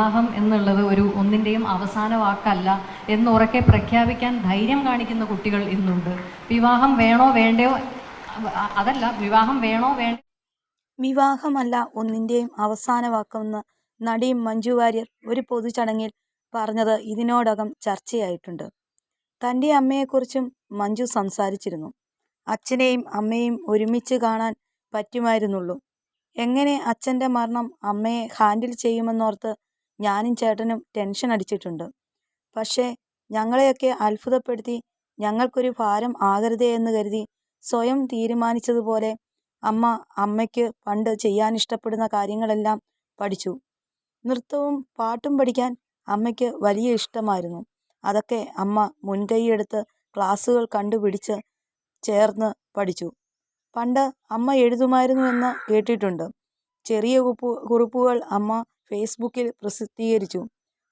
വിവാഹം എന്നുള്ളത് ഒരു ഒന്നിന്റെയും അവസാന വാക്കല്ല എന്ന് ഉറക്കെ പ്രഖ്യാപിക്കാൻ ധൈര്യം കാണിക്കുന്ന കുട്ടികൾ ഇന്നുണ്ട്. വിവാഹം വേണോ വേണ്ടയോ അതല്ല വിവാഹം വേണോ വേണ്ട വിവാഹമല്ല ഒന്നിന്റെയും അവസാന വാക്കെന്ന് നടി മഞ്ജു വാര്യർ ഒരു പൊതുചടങ്ങിൽ പറഞ്ഞത് ഇതിനോടകം ചർച്ചയായിട്ടുണ്ട്. തന്റെ അമ്മയെക്കുറിച്ചും മഞ്ജു സംസാരിച്ചിരുന്നു. അച്ഛനെയും അമ്മയും ഒരുമിച്ച് കാണാൻ പറ്റുമായിരുന്നുള്ളൂ. എങ്ങനെ അച്ഛന്റെ മരണം അമ്മയെ ഹാൻഡിൽ ചെയ്യുമെന്നോർത്ത് ഞാനും ചേട്ടനും ടെൻഷൻ അടിച്ചിട്ടുണ്ട്. പക്ഷേ ഞങ്ങളെയൊക്കെ അത്ഭുതപ്പെടുത്തി ഞങ്ങൾക്കൊരു ഭാരം ആകരുതേ എന്ന് കരുതി സ്വയം തീരുമാനിച്ചതുപോലെ അമ്മ അമ്മയ്ക്ക് പണ്ട് ചെയ്യാൻ ഇഷ്ടപ്പെടുന്ന കാര്യങ്ങളെല്ലാം പഠിച്ചു. നൃത്തവും പാട്ടും പഠിക്കാൻ അമ്മയ്ക്ക് വലിയ ഇഷ്ടമായിരുന്നു. അതൊക്കെ അമ്മ മുൻകൈയെടുത്ത് ക്ലാസ്സുകൾ കണ്ടുപിടിച്ച് ചേർന്ന് പഠിച്ചു. പണ്ട് അമ്മ എഴുതുമായിരുന്നു എന്ന് കേട്ടിട്ടുണ്ട്. ചെറിയ കുറിപ്പുകൾ അമ്മ ഫേസ്ബുക്കിൽ പ്രസിദ്ധീകരിച്ചു.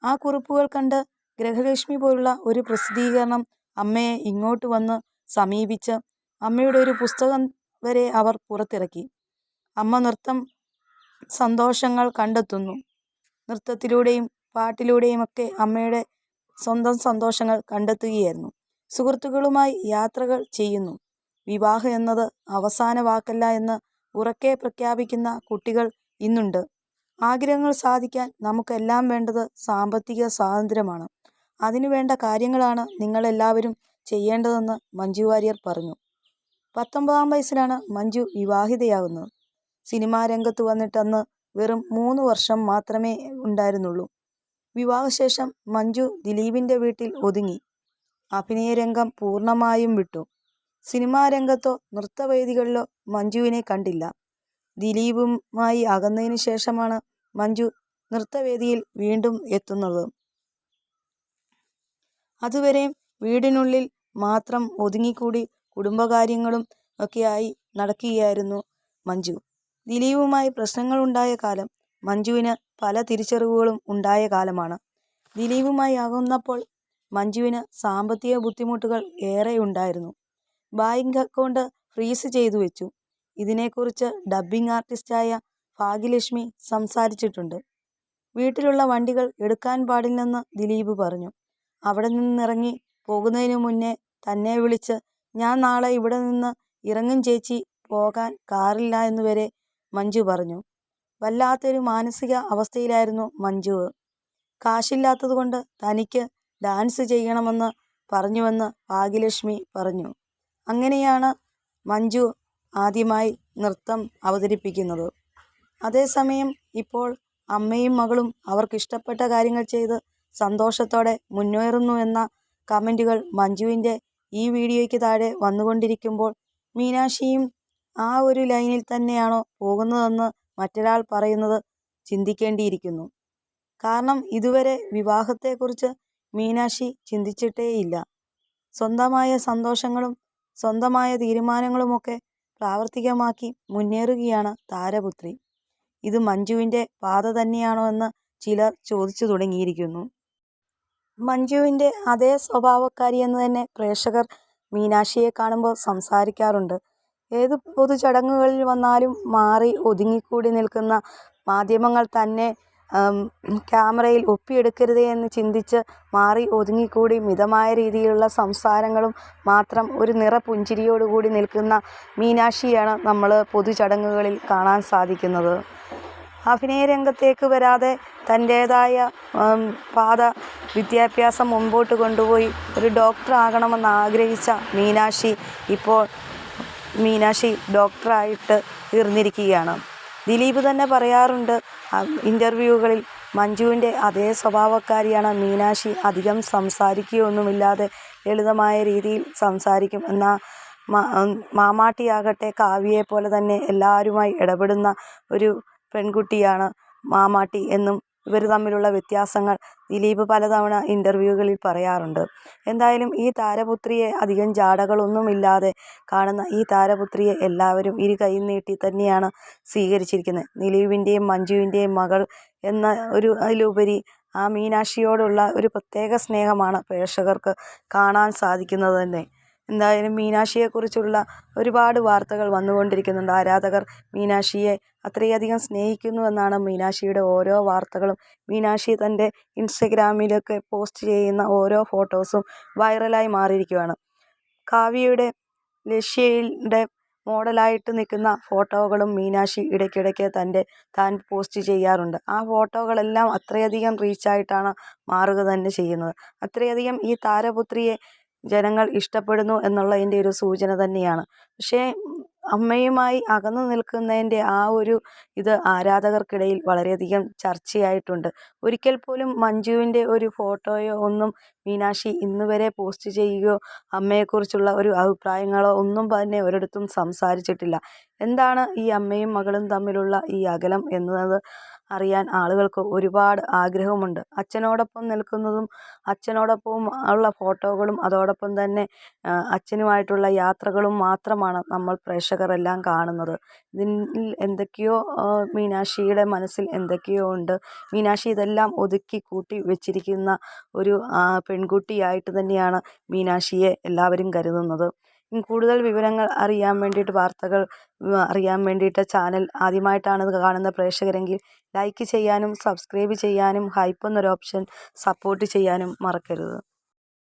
ആ കുറിപ്പുകൾ കണ്ട് ഗ്രഹലക്ഷ്മി പോലുള്ള ഒരു പ്രസിദ്ധീകരണം അമ്മയെ ഇങ്ങോട്ട് വന്ന് സമീപിച്ച് അമ്മയുടെ ഒരു പുസ്തകം വരെ അവർ പുറത്തിറക്കി. അമ്മ നൃത്തം സന്തോഷങ്ങൾ കണ്ടെത്തുന്നു. നൃത്തത്തിലൂടെയും പാട്ടിലൂടെയും ഒക്കെ അമ്മയുടെ സ്വന്തം സന്തോഷങ്ങൾ കണ്ടെത്തുകയായിരുന്നു. സുഹൃത്തുക്കളുമായി യാത്രകൾ ചെയ്യുന്നു. വിവാഹം എന്നത് അവസാന വാക്കല്ല എന്ന് ഉറക്കെ പ്രഖ്യാപിക്കുന്ന കുട്ടികൾ ഇന്നുണ്ട്. ആഗ്രഹങ്ങൾ സാധിക്കാൻ നമുക്കെല്ലാം വേണ്ടത് സാമ്പത്തിക സ്വാതന്ത്ര്യമാണ്. അതിനുവേണ്ട കാര്യങ്ങളാണ് നിങ്ങളെല്ലാവരും ചെയ്യേണ്ടതെന്ന് മഞ്ജു വാര്യർ പറഞ്ഞു. പത്തൊമ്പതാം വയസ്സിലാണ് മഞ്ജു വിവാഹിതയാകുന്നത്. സിനിമാ രംഗത്ത് വന്നിട്ടന്ന് വെറും മൂന്ന് വർഷം മാത്രമേ ഉണ്ടായിരുന്നുള്ളൂ. വിവാഹശേഷം മഞ്ജു ദിലീപിന്റെ വീട്ടിൽ ഒതുങ്ങി. അഭിനയരംഗം പൂർണമായും വിട്ടു. സിനിമാ രംഗത്തോ നൃത്തവേദികളിലോ മഞ്ജുവിനെ കണ്ടില്ല. ദിലീപുമായി അകന്നതിന് ശേഷമാണ് മഞ്ജു നൃത്തവേദിയിൽ വീണ്ടും എത്തുന്നത്. അതുവരെ വീടിനുള്ളിൽ മാത്രം ഒതുങ്ങിക്കൂടി കുടുംബകാര്യങ്ങളും ഒക്കെയായി നടക്കുകയായിരുന്നു മഞ്ജു. ദിലീപുമായി പ്രശ്നങ്ങളുണ്ടായ കാലം മഞ്ജുവിന് പല തിരിച്ചറിവുകളും ഉണ്ടായ കാലമാണ്. ദിലീപുമായി ആകുന്നപ്പോൾ മഞ്ജുവിന് സാമ്പത്തിക ബുദ്ധിമുട്ടുകൾ ഏറെ ഉണ്ടായിരുന്നു ബാങ്ക് അക്കൗണ്ട് ഫ്രീസ് ചെയ്തു വെച്ചു. ഇതിനെക്കുറിച്ച് ഡബ്ബിംഗ് ആർട്ടിസ്റ്റായ ഭാഗ്യലക്ഷ്മി സംസാരിച്ചിട്ടുണ്ട്. വീട്ടിലുള്ള വണ്ടികൾ എടുക്കാൻ പാടില്ലെന്ന് ദിലീപ് പറഞ്ഞു. അവിടെ നിന്നിറങ്ങി പോകുന്നതിന് മുന്നേ തന്നെ വിളിച്ച് ഞാൻ നാളെ ഇവിടെ നിന്ന് ഇറങ്ങും ചേച്ചി പോകാൻ കാറില്ല എന്ന് വരെ മഞ്ജു പറഞ്ഞു. വല്ലാത്തൊരു മാനസിക അവസ്ഥയിലായിരുന്നു മഞ്ജു. കാശില്ലാത്തതുകൊണ്ട് തനിക്ക് ഡാൻസ് ചെയ്യണമെന്ന് പറഞ്ഞുവെന്ന് ഭാഗ്യലക്ഷ്മി പറഞ്ഞു. അങ്ങനെയാണ് മഞ്ജു ആദ്യമായി നൃത്തം അവതരിപ്പിക്കുന്നത്. അതേസമയം ഇപ്പോൾ അമ്മയും മകളും അവർക്കിഷ്ടപ്പെട്ട കാര്യങ്ങൾ ചെയ്ത് സന്തോഷത്തോടെ മുന്നേറുന്നു എന്ന കമന്റുകൾ മഞ്ജുവിന്റെ ഈ വീഡിയോയ്ക്ക് താഴെ വന്നുകൊണ്ടിരിക്കുമ്പോൾ മീനാക്ഷിയും ആ ഒരു ലൈനിൽ തന്നെയാണോ പോകുന്നതെന്ന് മറ്റൊരാൾ പറയുന്നത് ചിന്തിക്കേണ്ടിയിരിക്കുന്നു. കാരണം ഇതുവരെ വിവാഹത്തെക്കുറിച്ച് മീനാക്ഷി ചിന്തിച്ചിട്ടേയില്ല. സ്വന്തമായ സന്തോഷങ്ങളും സ്വന്തമായ തീരുമാനങ്ങളുമൊക്കെ പ്രാവർത്തികമാക്കി മുന്നേറുകയാണ് താരപുത്രി. ഇത് മഞ്ജുവിന്റെ പാത തന്നെയാണോ എന്ന് ചിലർ ചോദിച്ചു തുടങ്ങിയിരിക്കുന്നു. മഞ്ജുവിന്റെ അതേ സ്വഭാവക്കാരി എന്ന് തന്നെ പ്രേക്ഷകർ മീനാക്ഷിയെ കാണുമ്പോൾ സംസാരിക്കാറുണ്ട്. ഏത് പൊതുചടങ്ങുകളിൽ വന്നാലും മാറി ഒതുങ്ങിക്കൂടി നിൽക്കുന്ന മാധ്യമങ്ങൾ തന്നെ ക്യാമറയിൽ ഒപ്പിയെടുക്കരുതേ എന്ന് ചിന്തിച്ച് മാറി ഒതുങ്ങിക്കൂടി മിതമായ രീതിയിലുള്ള സംസാരങ്ങളും മാത്രം ഒരു നിറപുഞ്ചിരിയോടുകൂടി നിൽക്കുന്ന മീനാക്ഷിയാണ് നമ്മൾ പൊതുചടങ്ങുകളിൽ കാണാൻ സാധിക്കുന്നത്. അഭിനയ രംഗത്തേക്ക് വരാതെ തന്റേതായ പാത വിദ്യാഭ്യാസം മുമ്പോട്ട് കൊണ്ടുപോയി ഒരു ഡോക്ടർ ആകണമെന്ന് ആഗ്രഹിച്ച മീനാക്ഷി ഇപ്പോൾ മീനാക്ഷി ഡോക്ടറായിട്ട് തീർന്നിരിക്കുകയാണ്. ദിലീപ് തന്നെ പറയാറുണ്ട് ഇന്റർവ്യൂകളിൽ മഞ്ജുവിന്റെ അതേ സ്വഭാവക്കാരിയാണ് മീനാക്ഷി അധികം സംസാരിക്കുകയൊന്നുമില്ലാതെ ലളിതമായ രീതിയിൽ സംസാരിക്കും. എന്നാൽ മാമാട്ടിയാകട്ടെ കാവ്യയെ പോലെ തന്നെ എല്ലാവരുമായി ഇടപെടുന്ന ഒരു പെൺകുട്ടിയാണ് മാമാട്ടി എന്നും ഇവർ തമ്മിലുള്ള വ്യത്യാസങ്ങൾ ദിലീപ് പലതവണ ഇന്റർവ്യൂകളിൽ പറയാറുണ്ട്. എന്തായാലും ഈ താരപുത്രിയെ അധികം ജാടകളൊന്നുമില്ലാതെ കാണുന്ന ഈ താരപുത്രിയെ എല്ലാവരും ഇരു കൈ നീട്ടി തന്നെയാണ് സ്വീകരിച്ചിരിക്കുന്നത്. ദിലീപിന്റെയും മഞ്ജുവിന്റെയും മകൾ എന്ന ഒരു അതിലുപരി ആ മീനാക്ഷിയോടുള്ള ഒരു പ്രത്യേക സ്നേഹമാണ് പ്രേക്ഷകർക്ക് കാണാൻ സാധിക്കുന്നത് തന്നെ. എന്തായാലും മീനാക്ഷിയെക്കുറിച്ചുള്ള ഒരുപാട് വാർത്തകൾ വന്നുകൊണ്ടിരിക്കുന്നുണ്ട്. ആരാധകർ മീനാക്ഷിയെ അത്രയധികം സ്നേഹിക്കുന്നു എന്നാണ് മീനാക്ഷിയുടെ ഓരോ വാർത്തകളും. മീനാക്ഷി തന്റെ ഇൻസ്റ്റഗ്രാമിലൊക്കെ പോസ്റ്റ് ചെയ്യുന്ന ഓരോ ഫോട്ടോസും വൈറലായി മാറിയിരിക്കുകയാണ്. കാവ്യയുടെ ലക്ഷ്യയുടെ മോഡലായിട്ട് നിൽക്കുന്ന ഫോട്ടോകളും മീനാക്ഷി ഇടയ്ക്കിടയ്ക്ക് തന്റെ താൻ പോസ്റ്റ് ചെയ്യാറുണ്ട്. ആ ഫോട്ടോകളെല്ലാം അത്രയധികം റീച്ചായിട്ടാണ് മാറുക തന്നെ ചെയ്യുന്നത്. അത്രയധികം ഈ താരപുത്രിയെ ജനങ്ങൾ ഇഷ്ടപ്പെടുന്നു എന്നുള്ളതിന്റെ ഒരു സൂചന തന്നെയാണ്. പക്ഷേ അമ്മയുമായി അകന്നു നിൽക്കുന്നതിന്റെ ആ ഒരു ഇത് ആരാധകർക്കിടയിൽ വളരെയധികം ചർച്ചയായിട്ടുണ്ട്. ഒരിക്കൽ പോലും മഞ്ജുവിന്റെ ഒരു ഫോട്ടോയോ ഒന്നും മീനാക്ഷി ഇന്ന് വരെ പോസ്റ്റ് ചെയ്യുകയോ അമ്മയെക്കുറിച്ചുള്ള ഒരു അഭിപ്രായങ്ങളോ ഒന്നും തന്നെ ഒരിടത്തും സംസാരിച്ചിട്ടില്ല. എന്താണ് ഈ അമ്മയും മകളും തമ്മിലുള്ള ഈ അകലം എന്നത്? അറിയാൻ ആളുകൾക്ക് ഒരുപാട് ആഗ്രഹമുണ്ട്. അച്ഛനോടൊപ്പം നിൽക്കുന്നതും അച്ഛനോടൊപ്പം ഉള്ള ഫോട്ടോകളും അതോടൊപ്പം തന്നെ അച്ഛനുമായിട്ടുള്ള യാത്രകളും മാത്രമാണ് നമ്മൾ പ്രേക്ഷകരെല്ലാം കാണുന്നത്. ഇതിൽ എന്തൊക്കെയോ മീനാക്ഷിയുടെ മനസ്സിൽ എന്തൊക്കെയോ ഉണ്ട്. മീനാക്ഷി ഇതെല്ലാം ഒതുക്കി കൂട്ടി വെച്ചിരിക്കുന്ന ഒരു പെൺകുട്ടിയായിട്ട് തന്നെയാണ് മീനാക്ഷിയെ എല്ലാവരും കരുതുന്നത്. കൂടുതൽ വിവരങ്ങൾ അറിയാൻ വേണ്ടിയിട്ട് വാർത്തകൾ അറിയാൻ വേണ്ടിയിട്ട് ചാനൽ ആദ്യമായിട്ടാണ് കാണുന്ന പ്രേക്ഷകരെങ്കിൽ ലൈക്ക് ചെയ്യാനും സബ്സ്ക്രൈബ് ചെയ്യാനും ഹൈപ്പ് എന്നൊരു ഓപ്ഷൻ സപ്പോർട്ട് ചെയ്യാനും മറക്കരുത്.